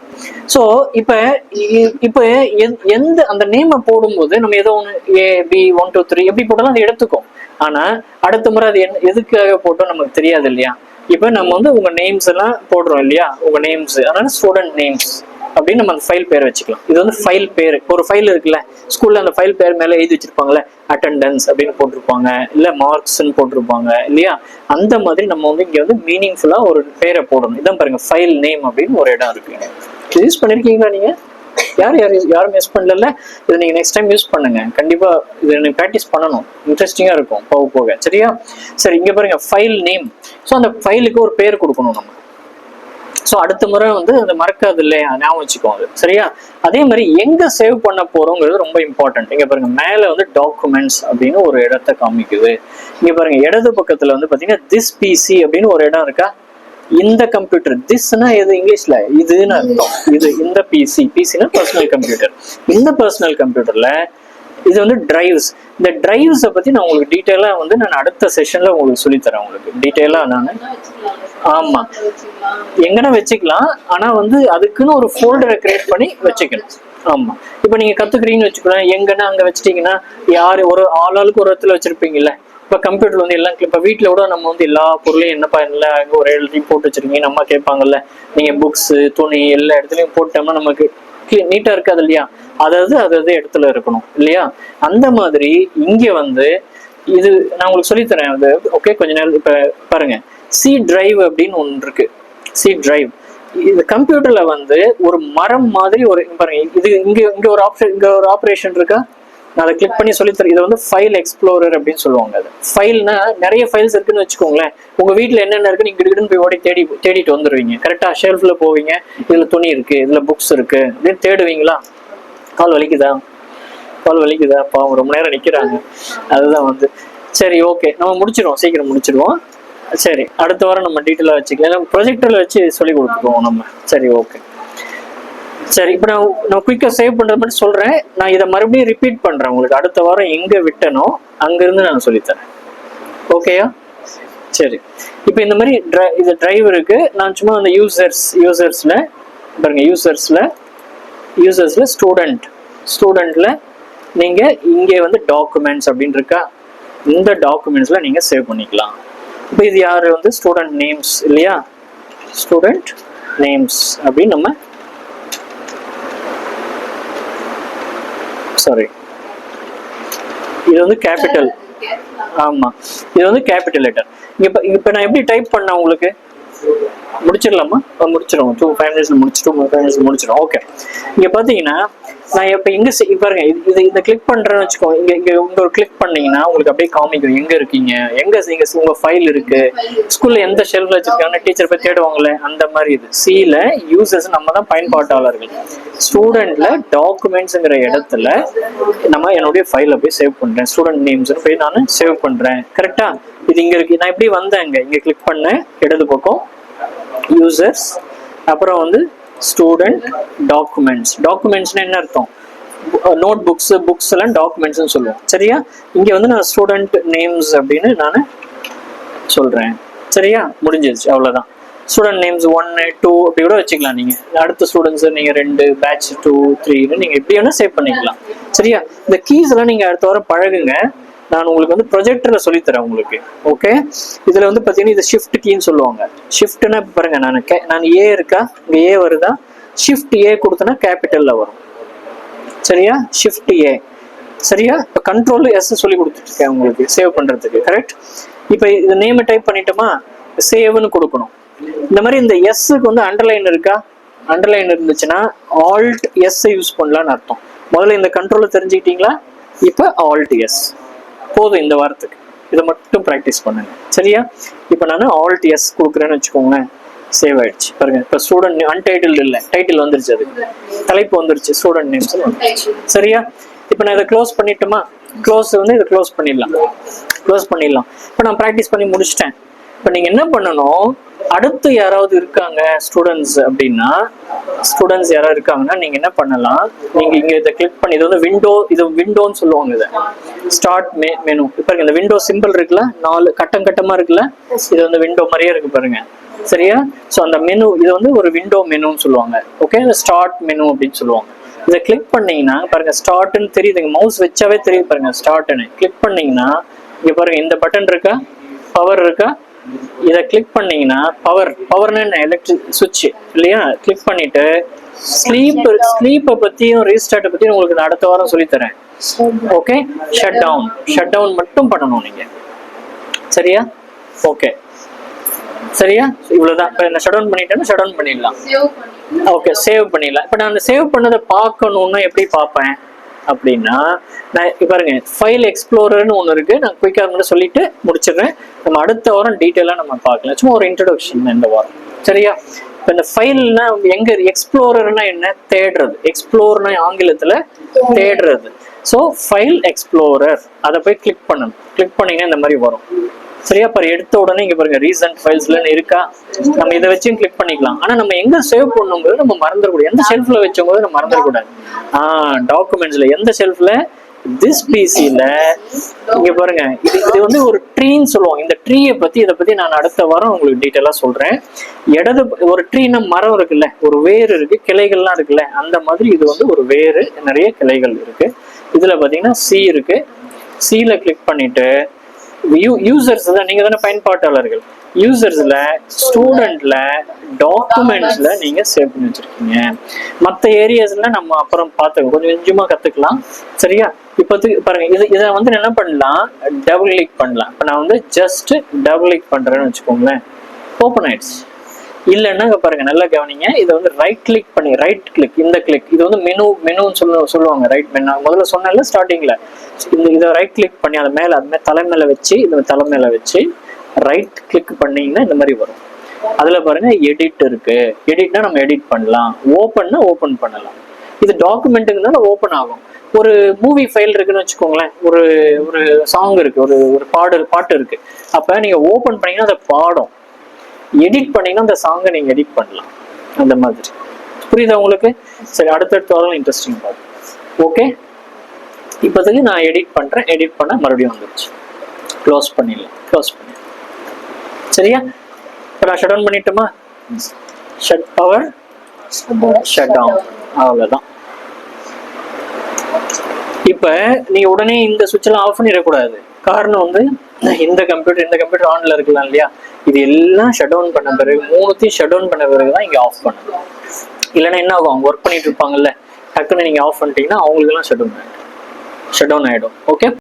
சோ இப்ப இ- இப்ப எந்த- எந்த அந்த நேமை போடும்போது நம்ம ஏதோ ஒன்று A B one two three எப்படி போட்டாலும் அது எடுத்துக்கும். ஆனா அடுத்த முறை அது எதுக்காக போட்டோம் நமக்கு தெரியாது இல்லையா? இப்ப நம்ம வந்து உங்க நேம்ஸ் எல்லாம் போடுறோம் இல்லையா? உங்க நேம்ஸ் அதனால ஸ்டூடெண்ட் நேம்ஸ் அப்படின்னு நம்ம அந்த ஃபைல் பேர் வச்சுக்கலாம். இது வந்து ஃபைல் பேர். ஒரு ஃபைல் இருக்குல்ல ஸ்கூல்ல அந்த ஃபைல் பேர் மேலே எழுதி வச்சிருப்பாங்கல்ல அட்டெண்டன்ஸ் அப்படின்னு போட்டிருப்பாங்க இல்ல மார்க்ஸ்ன்னு போட்டிருப்பாங்க இல்லையா? அந்த மாதிரி நம்ம வந்து இங்க வந்து மீனிங்ஃபுல்லாக ஒரு பேரை போடணும். இதான் பாருங்க ஃபைல் நேம் அப்படின்னு ஒரு இடம் இருக்கு. யூஸ் பண்ணிருக்கீங்களா நீங்க? யார் யார் யாரும் யூஸ் பண்ணல இதை நீங்க நெக்ஸ்ட் டைம் யூஸ் பண்ணுங்க. கண்டிப்பா இதை நீங்க ப்ராக்டிஸ் பண்ணணும். இன்ட்ரெஸ்டிங்கா இருக்கும் போக போக. சரியா? சரி இங்க பாருங்க ஃபைல் நேம் ஸோ அந்த ஃபைலுக்கு ஒரு பேர் கொடுக்கணும் நம்ம. ஸோ அடுத்த முறை வந்து அதை மறக்காது இல்லையா ஞாபகம் வச்சுக்கோ அது சரியா? அதே மாதிரி எங்க சேவ் பண்ண போறோங்கிறது ரொம்ப இம்பார்ட்டன்ட் இங்க பாருங்க மேல வந்து டாக்குமெண்ட்ஸ் அப்படின்னு ஒரு இடத்த காமிக்குது. இங்க பாருங்க இடது பக்கத்துல வந்து பாத்தீங்கன்னா திஸ் பிசி அப்படின்னு ஒரு இடம் இருக்கா? இந்த கம்ப்யூட்டர் திஸ்னா எது? இங்கிலீஷ்ல? இதுன்னு அர்த்தம். இது இந்த பிசி பிசினா பர்சனல் கம்ப்யூட்டர் இந்த பர்சனல் கம்ப்யூட்டர்ல இது வந்து டிரைவ்ஸ் இந்த டிரைவ்ஸை பத்தி நான் உங்களுக்கு டீட்டெயிலாக வந்து நான் அடுத்த செஷன்ல உங்களுக்கு சொல்லித்தரேன் உங்களுக்கு. டீட்டெயிலாக நான் ஆமா. எங்கன்னா வச்சுக்கலாம். ஆனா வந்து அதுக்குன்னு ஒரு ஃபோல்டரை கிரியேட் பண்ணி வச்சுக்கணும். ஆமா. இப்ப நீங்க கத்துக்கிறீங்கன்னு வச்சுக்கலாம் எங்கன்னா அங்க வச்சிட்டீங்கன்னா யாரு ஒரு ஆள் ஆளுக்கு ஒரு இடத்துல வச்சிருப்பீங்கல்ல. இப்போ கம்ப்யூட்டர்ல வந்து எல்லாம் இப்போ வீட்டில் கூட நம்ம வந்து எல்லா பொருளையும் என்னப்பா இல்லை அங்கே ஒரு இடத்துலையும் போட்டு வச்சிருக்கீங்க. நம்ம கேட்பாங்கல்ல. நீங்கள் புக்ஸு துணி எல்லா இடத்துலையும் போட்டோம்னா நமக்கு நீட்டாக இருக்காது இல்லையா? அதாவது அதாவது இடத்துல இருக்கணும். இல்லையா? அந்த மாதிரி இங்கே வந்து இது நான் உங்களுக்கு சொல்லித்தரேன். அது ஓகே கொஞ்ச நேரம் இப்போ பாருங்க. சி டிரைவ் அப்படின்னு ஒன்று இருக்கு. சி டிரைவ் இது கம்ப்யூட்டர்ல வந்து ஒரு மரம் மாதிரி ஒரு பாருங்க இது இங்க இங்க ஒரு ஆப்ஷன் இங்க ஒரு ஆப்ரேஷன் இருக்கா? நான் அதை கிளிக் பண்ணி சொல்லித்தரேன் இதை வந்து ஃபைல் எக்ஸ்ப்ளோரர் அப்படின்னு சொல்லுவாங்க அது. ஃபைல்னா நிறைய ஃபைல்ஸ் இருக்குன்னு வச்சுக்கோங்களேன். உங்க வீட்டில் என்னென்ன இருக்குன்னு நீங்க போய் ஓடி தேடி தேடிட்டு வந்துருவீங்க. கரெக்டாக ஷெல்ஃபில் போவீங்க. இதில் துணி இருக்கு இதில் புக்ஸ் இருக்கு. அப்படின்னு தேடுவீங்களா? கால் வலிக்குதா? கால் வலிக்குதா? பாவம் ரொம்ப நேரம் நிற்கிறாங்க அதுதான் வந்து. சரி ஓகே நம்ம முடிச்சிடுவோம். சீக்கிரம் முடிச்சிடுவோம். சரி அடுத்த வாரம் நம்ம டீட்டெயிலாக வச்சுக்கலாம். ப்ரொஜெக்டரில் வச்சு சொல்லி கொடுத்துருவோம் நம்ம. சரி ஓகே சரி இப்போ நான் நான் குயிக்காக சேவ் பண்ணுற மாதிரி சொல்கிறேன் நான் இதை மறுபடியும் ரிப்பீட் பண்ணுறேன் உங்களுக்கு. அடுத்த வாரம் எங்கே விட்டனோ அங்கேருந்து நான் சொல்லித்தரேன் ஓகேயா சரி. இப்போ இந்த மாதிரி ட்ரை இது டிரைவ் நான் சும்மா அந்த யூசர்ஸ் யூசர்ஸில் பாருங்க யூசர்ஸில் யூசர்ஸில் ஸ்டூடெண்ட் ஸ்டூடெண்ட்டில் நீங்கள் இங்கே வந்து டாக்குமெண்ட்ஸ் அப்படின்னு இருக்கா இந்த டாக்குமெண்ட்ஸில் நீங்கள் சேவ் பண்ணிக்கலாம். இப்போ இது யார் வந்து? ஸ்டூடெண்ட் நேம்ஸ் இல்லையா? ஸ்டூடெண்ட் நேம்ஸ் அப்படின்னு நம்ம சாரி இது வந்து கேபிட்டல் ஆமா. இது வந்து கேபிட்டல் லெட்டர் இப்போ இப்போ நான் எப்படி டைப் பண்ணேன் உங்களுக்கு? முடிச்சிடலாமா? முடிச்சிடும் டூ ஃபைவ் மினிட்ஸ்ல முடிச்சு டூ ஃபைவ் மினிட்ஸ் முடிச்சிடும் ஓகே இங்க பாத்தீங்கன்னா நான் இப்போ எங்க இப்ப பாருங்க இது இந்த கிளிக் பண்றேன்னு வச்சுக்கோ இங்க இங்க உங்க ஒரு கிளிக் பண்ணீங்கன்னா உங்களுக்கு அப்படியே காமிக்கும். எங்க இருக்கீங்க? எங்க நீங்க உங்க ஃபைல் இருக்கு? ஸ்கூல்ல எந்த ஷெல்ஃப்ல வச்சிருக்காங்க டீச்சர் போய் தேடுவாங்களே அந்த மாதிரி இது. சில யூசர்ஸ் நம்ம தான் பயன்பாட்டாளர்கள். ஸ்டூடெண்ட்ல டாக்குமெண்ட்ஸ்ங்கிற இடத்துல நம்ம என்னுடைய ஃபைலை போய் சேவ் பண்றேன். ஸ்டூடெண்ட் நேம்ஸ் போய் நான் சேவ் பண்றேன். கரெக்டா இது இங்க இருக்கு. நான் எப்படி வந்தேன் இங்க இங்க கிளிக் பண்ணேன் இடது பக்கம். யூசர்ஸ் அப்புறம் வந்து ஸ்டூடெண்ட் டாக்குமெண்ட்ஸ் டாக்குமெண்ட்ஸ்னா என்ன அர்த்தம்? நோட் புக்ஸ் புக்ஸ் எல்லாம் டாக்குமெண்ட்ஸ்னு சொல்லுவோம். சரியா? இங்க வந்து நான் ஸ்டூடெண்ட் நேம்ஸ் அப்படின்னு நான் சொல்றேன். சரியா? முடிஞ்சிருச்சு. அவ்வளவுதான். ஸ்டூடெண்ட் நேம்ஸ் ஒன்னு டூ அப்படி கூட வச்சுக்கலாம் நீங்க. அடுத்த ஸ்டூடெண்ட்ஸ் நீங்க ரெண்டு பேட்ச் டூ த்ரீன்னு நீங்க எப்படி வேணா சேவ் பண்ணிக்கலாம். சரியா? இந்த கீஸ் எல்லாம் நீங்க அடுத்த வாரம் பழகுங்க. நான் உங்களுக்கு வந்து ப்ரொஜெக்டர்ல சொல்லித்தரேன் உங்களுக்கு. ஓகே இதுல வந்து பாத்தீங்கன்னா இது ஷிஃப்ட் கீன்னு சொல்லுவாங்க. ஷிஃப்ட்னா பாருங்க நான் கே- நான் ஏ இருக்கா? இங்க ஏ வருதா? ஷிஃப்ட் ஏ கொடுத்தனா கேபிட்டல்ல வரும். சரியா? ஷிஃப்ட் ஏ சரியா? இப்போ கண்ட்ரோல் எஸ் சொல்லி கொடுத்துருக்கேன் உங்களுக்கு சேவ் பண்ணுறதுக்கு கரெக்ட் இப்போ இது நேம் டைப் பண்ணிட்டோமா? சேவ்னு கொடுக்கணும். இந்த மாதிரி இந்த எஸ்ஸுக்கு வந்து அண்டர்லைன் இருக்கா? அண்டர்லைன் இருந்துச்சுன்னா ஆல்ட் எஸ்ஸை யூஸ் பண்ணலான்னு அர்த்தம். முதல்ல இந்த கண்ட்ரோலை தெரிஞ்சுக்கிட்டீங்களா? இப்போ ஆல்ட் எஸ் போதும் இந்த வாரத்துக்கு. இதை மட்டும் ப்ராக்டிஸ் பண்ணுங்க. சரியா? இப்போ நான் ஆல்ட் எஸ் கொடுக்குறேன்னு வச்சுக்கோங்களேன். சேவ் ஆயிடுச்சு. பாருங்க. இப்போ ஸ்டூடெண்ட் அன்டைட்டில் இல்லை. டைட்டில் வந்துருச்சு அது. தலைப்பு வந்துருச்சு. ஸ்டூடெண்ட் நேம்ஸ் சரியா? இப்போ நான் இதை க்ளோஸ் பண்ணிட்டுமா? க்ளோஸ் வந்து இதை க்ளோஸ் பண்ணிடலாம். க்ளோஸ் பண்ணிடலாம். இப்போ நான் ப்ராக்டிஸ் பண்ணி முடிச்சிட்டேன். இப்போ நீங்கள் என்ன பண்ணணும்? அடுத்து யாராவது இருக்காங்க ஸ்டூடெண்ட்ஸ் அப்படின்னா ஸ்டூடெண்ட்ஸ் யாராவது இருக்காங்கன்னா நீங்கள் என்ன பண்ணலாம்? நீங்கள் இங்கே இதை கிளிக் பண்ணி இது வந்து விண்டோ இது விண்டோன்னு சொல்லுவாங்க இதை. ஸ்டார்ட் மெ மெனு இப்போ இந்த விண்டோ சிம்பிள் இருக்குல்ல நாலு கட்டம் கட்டமாக இருக்குல்ல இது வந்து விண்டோ மாதிரியே இருக்கு பாருங்க. சரியா? ஸோ அந்த மெனு இது வந்து ஒரு விண்டோ மெனுன்னு சொல்லுவாங்க. ஓகே ஸ்டார்ட் மெனு அப்படின்னு சொல்லுவாங்க. இதை கிளிக் பண்ணீங்கன்னா பாருங்க ஸ்டார்ட்னு தெரியுதுங்க மவுஸ் வச்சாவே தெரியுது பாருங்க ஸ்டார்ட்னு கிளிக் பண்ணீங்கன்னா இங்கே பாருங்க இந்த பட்டன் இருக்கா? பவர் இருக்கா? இதை கிளிக் பண்ணீங்கன்னா பவர் பவர்னு என்ன? எலக்ட்ரிக் சுவிட்ச் இல்லையா? கிளிக் பண்ணிட்டு ஸ்லீப் ஸ்லீப்பை பத்தியும் ரீஸ்டார்ட்டை பத்தியும் உங்களுக்கு நான் அடுத்த வாரம் சொல்லித் தரேன். Okay shut down shut down மட்டும் பண்ணணும் நீங்க. சரியா? ஓகே சரியா? இவ்வளவுதான். இப்போ நான் ஷட் டவுன் பண்ணிட்டேன்னா ஷட் டவுன் பண்ணிடலாம். ஓகே சேவ் பண்ணிடலாம். இப்போ நான் சேவ் பண்ணதை பார்க்கணுன்னா எப்படி பார்ப்பேன்? அப்படின்னா நான் பாருங்க ஃபைல் எக்ஸ்ப்ளோரர்னு ஒன்று இருக்கு. நான் குயிக்காக மட்டும் சொல்லிட்டு முடிச்சிடுறேன். நம்ம அடுத்த வாரம் டீட்டெயிலாக நம்ம பார்க்கலாம். சும்மா ஒரு இன்ட்ரடக்ஷன் இந்த வாரம். சரியா? இப்போ இந்த ஃபைல்னா எங்க எக்ஸ்ப்ளோரர்னா என்ன? தேடுறது. எக்ஸ்ப்ளோர்னா ஆங்கிலத்தில் தேடுறது. ஸோ ஃபைல் எக்ஸ்ப்ளோரர் அதை போய் கிளிக் பண்ணணும். கிளிக் பண்ணீங்கன்னா இந்த மாதிரி வரும். சரியா பாரு எடுத்த உடனே இங்க பாருங்க ரீசன்ட் ஃபைல்ஸ்ல இருக்கா? நம்ம இதை வச்சும் கிளிக் பண்ணிக்கலாம். ஆனா நம்ம எங்க சேவ் பண்ணும்போது நம்ம மறந்துடக்கூடாது. எந்த ஷெல்ஃப்ல வச்சோம்போது நம்ம மறந்துடக்கூடாது. ஆஹ் டாக்குமெண்ட்ஸ்ல எந்த ஷெல்ஃப்ல திஸ் பிசியில இங்க பாருங்க இது இது வந்து ஒரு ட்ரீன்னு சொல்லுவோம். இந்த ட்ரீயை பத்தி இதை பத்தி நான் அடுத்த வாரம் உங்களுக்கு டீட்டெயிலா சொல்றேன். இடது ஒரு ட்ரீனா மரம் இருக்குல்ல ஒரு வேர் இருக்கு கிளைகள்லாம் இருக்குல்ல அந்த மாதிரி இது வந்து ஒரு வேறு நிறைய கிளைகள் இருக்கு. இதுல பாத்தீங்கன்னா சி இருக்கு. சில கிளிக் பண்ணிட்டு யூசர்ஸ் தான் நீங்க தானே பயன்பாட்டாளர்கள். யூசர்ஸ்ல ஸ்டூடெண்ட்ல டாக்குமெண்ட்ஸ்ல நீங்க சேவ் பண்ணி வச்சிருக்கீங்க. மற்ற ஏரியாஸ்ல நம்ம அப்புறம் பார்த்துக்கோ கொஞ்சம் கொஞ்சமா கத்துக்கலாம். சரியா? இப்போதைக்கு பாருங்க இது இதை வந்து என்ன பண்ணலாம்? டபுள் கிளிக் பண்ணலாம். இப்போ நான் வந்து ஜஸ்ட் டபுள் கிளிக் பண்றேன்னு வச்சுக்கோங்களேன். ஓப்பன் ஆயிடுச்சு. இல்லைன்னா பாருங்கள் பாருங்க நல்லா கவனிங்க. இதை வந்து ரைட் கிளிக் பண்ணி ரைட் கிளிக் இந்த கிளிக் இது வந்து மெனு மெனுன்னு சொல்ல சொல்லுவாங்க ரைட் மெனு முதல்ல சொன்னேன்ல ஸ்டார்டிங்ல இந்த இதை ரைட் கிளிக் பண்ணி அதை மேல அது மாதிரி தலை மேல வச்சு இந்த தலை மேல வச்சு ரைட் கிளிக் பண்ணீங்கன்னா இந்த மாதிரி வரும். அதுல பாருங்க எடிட் இருக்கு. எடிட்னா நம்ம எடிட் பண்ணலாம். ஓப்பன்னா ஓப்பன் பண்ணலாம். இது டாக்குமெண்ட்டுக்குனால ஓப்பன் ஆகும். ஒரு மூவி ஃபைல் இருக்குன்னு வச்சுக்கோங்களேன். ஒரு ஒரு சாங் இருக்கு. ஒரு ஒரு பாடல் பாட்டு இருக்கு. அப்ப நீங்க ஓப்பன் பண்ணீங்கன்னா அதை பாடும். எடிட் பண்ணீங்கன்னா அந்த சாங்கை நீங்க எடிட் பண்ணலாம். அந்த மாதிரி. புரியுதா உங்களுக்கு? சரி அடுத்தடுத்த வாரம் இன்ட்ரெஸ்டிங் பார்க்கும் ஓகே இப்போதைக்கு நான் எடிட் பண்றேன். எடிட் பண்ண மறுபடியும் வந்துருச்சு. க்ளோஸ் பண்ணிடலாம். க்ளோஸ் பண்ணி சரியா? இப்போ நான் ஷட் டவுன் பண்ணிட்டுமா? ஷட் பவர் ஷட் டவுன் அவ்வளோதான் இப்போ நீங்க உடனே இந்த சுவிட்செல்லாம் ஆஃப் பண்ணிடக்கூடாது. காரணம் வந்து இந்த கம்ப்யூட்டர் இந்த கம்ப்யூட்டர் ஆன்ல இருக்கலாம் இல்லையா? இது எல்லாம் ஷட் டவுன் பண்ண பிறகு மூணுத்தையும் ஷட் டவுன் பண்ண பிறகு தான் இங்கே ஆஃப் பண்ணணும். இல்லைன்னா என்ன ஆகும்? அவங்க ஒர்க் பண்ணிட்டு இருப்பாங்கல்ல டக்குன்னு நீங்கள் ஆஃப் பண்ணிட்டீங்கன்னா அவங்களுக்கெல்லாம் ஷட் டவுன் ஆயிடும். ஷட் டவுன் ஆகிடும் ஓகே